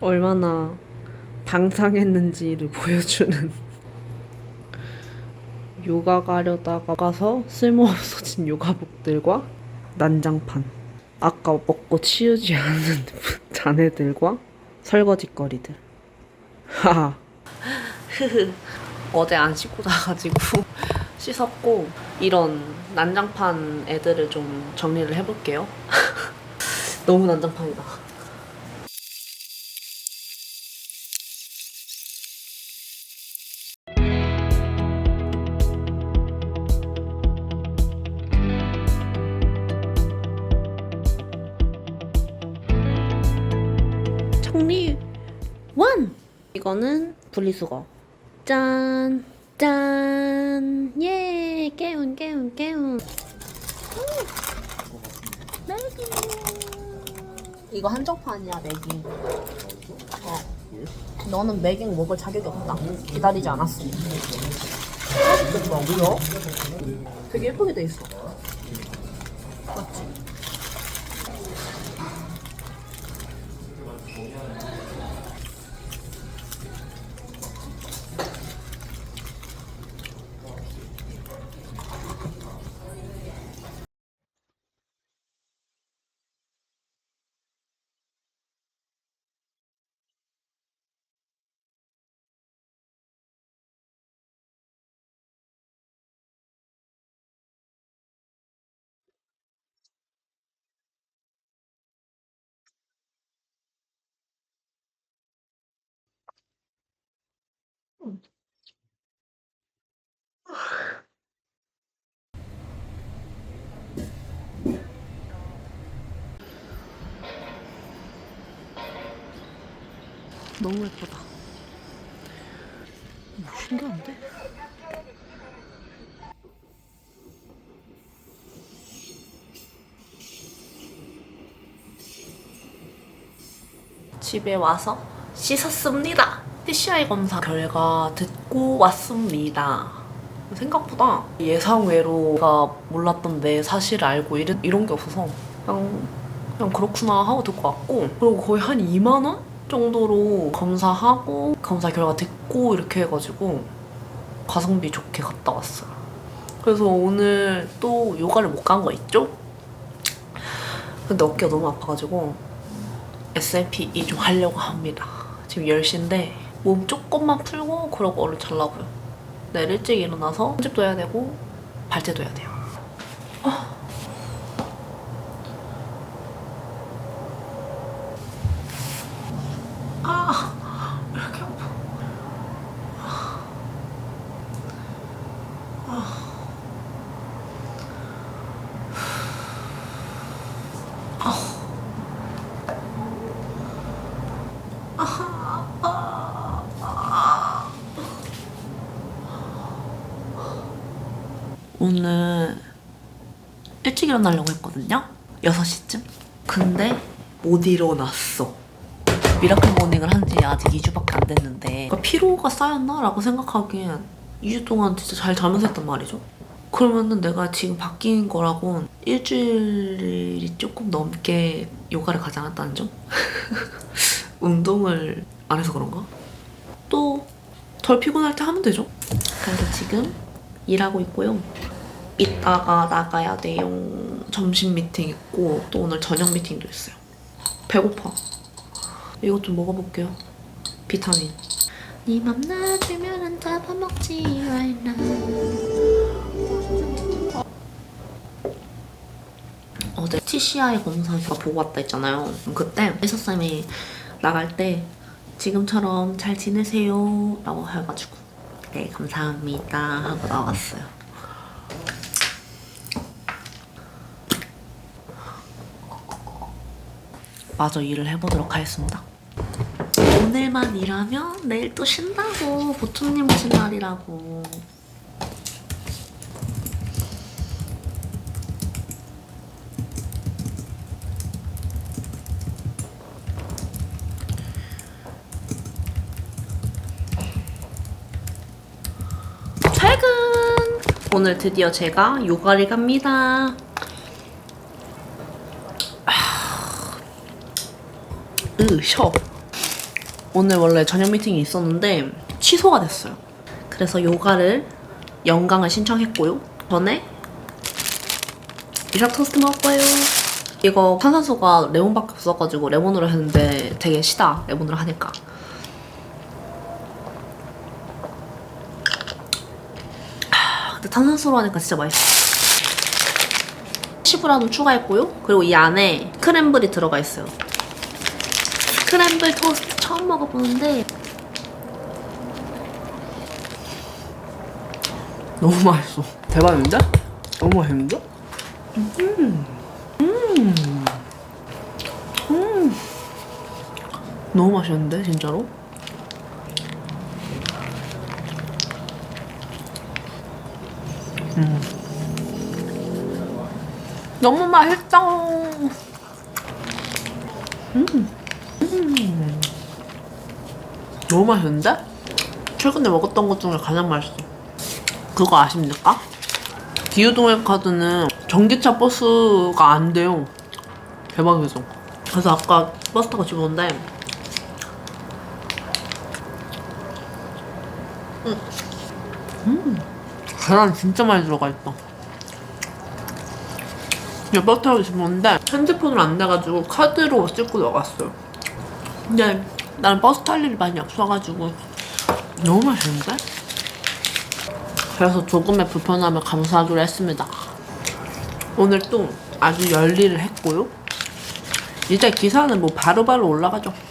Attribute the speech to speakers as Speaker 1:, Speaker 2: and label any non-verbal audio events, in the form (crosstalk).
Speaker 1: 얼마나 방탕했는지를 보여주는 요가 가려다가 가서 쓸모없어진 요가복들과 난장판 아까 먹고 치우지 않은 (laughs) 자네들과 설거지거리들. 하하. 어제 안 씻고 자가지고 (laughs) 씻었고 이런 난장판 애들을 좀 정리를 해볼게요. (laughs) 너무 난장판이다 정리 원! 이거는 분리수거. 짠! 짠! 예! 깨운, 깨운, 깨운. 매기! 이거 한정판이야, 매기. 어. 너는 매깅 먹을 자격이 없다. 기다리지 않았으니. 뭐야? 되게 예쁘게 돼 있어. 맞지? 너무 예쁘다. 오, 신기한데? 집에 와서 씻었습니다. PCI 검사 결과 듣고 왔습니다. 생각보다 예상외로가 몰랐던 내 사실을 알고 이런, 이런 게 없어서 그냥, 그냥 그렇구나 하고 듣고 왔고 그리고 거의 한 2만 원 정도로 검사하고 검사 결과 듣고 이렇게 해가지고 가성비 좋게 갔다 왔어요. 그래서 오늘 또 요가를 못 간 거 있죠? 근데 어깨가 너무 아파가지고 SLPE 좀 하려고 합니다. 지금 10시인데 몸 조금만 풀고 그러고 얼른 자려고요. 내일 일찍 일어나서 편집도 해야 되고 발제도 해야 돼요. 오늘 일찍 일어나려고 했거든요. 6시쯤. 근데 못 일어났어. 미라클 모닝을 한 지 아직 2주밖에 안 됐는데 그러니까 피로가 쌓였나? 라고 생각하기엔 2주 동안 진짜 잘 자면서 했단 말이죠. 그러면은 내가 지금 바뀐 거라곤 일주일이 조금 넘게 요가를 가지 않았다는 점? (laughs) 운동을 안 해서 그런가? 또 덜 피곤할 때 하면 되죠. 그래서 지금 일하고 있고요. 이따가 나가야 돼요. 점심 미팅 있고 또 오늘 저녁 미팅도 있어요. 배고파. 이것 좀 먹어볼게요. 비타민. 네맘 놔주면 안 잡아먹지 right now. 어제 TCI 검사 결과 보고 왔다 했잖아요. 그때 의사쌤이 나갈 때 지금처럼 잘 지내세요 라고 해가지고 네 감사합니다 하고 나왔어요. 마저 일을 해보도록 하겠습니다. 오늘만 일하면 내일 또 쉰다고 보통님 오신 날이라고! 오늘 드디어 제가 요가를 갑니다. 으, 쉬어. 오늘 원래 저녁 미팅이 있었는데 취소가 됐어요. 그래서 요가를 연강을 신청했고요. 전에 이삭 토스트 거예요. 이거 탄산수가 레몬밖에 없어가지고 레몬으로 했는데 되게 시다 레몬으로 하니까. 아, 근데 탄산수로 하니까 진짜 맛있어. 시브라도 추가했고요. 그리고 이 안에 크랜블이 들어가 있어요. 크랜블 토스트 처음 먹어보는데 너무 맛있어. 대박인데? 너무 맛있는데? 음. 음. 음. 너무 맛있는데 진짜로? 음. 너무 맛있다. 너무 맛있는데? 최근에 먹었던 것 중에 가장 맛있어. 그거 아십니까? 기후동행 카드는 전기차 버스가 안 돼요. 대박이죠. 그래서 아까 버스 타고 집에 오는데 음. 음. 계란 진짜 많이 들어가 있다. 버스 타고 집에 오는데 핸드폰으로 안 돼가지고 카드로 찍고 나갔어요. 근데 나는 버스 탈 일이 많이 없어가지고 너무 맛있는데? 그래서 조금의 불편함을 감수하기로 했습니다. 오늘 또 아주 열일을 했고요. 이제 기사는 뭐 바로바로 올라가죠.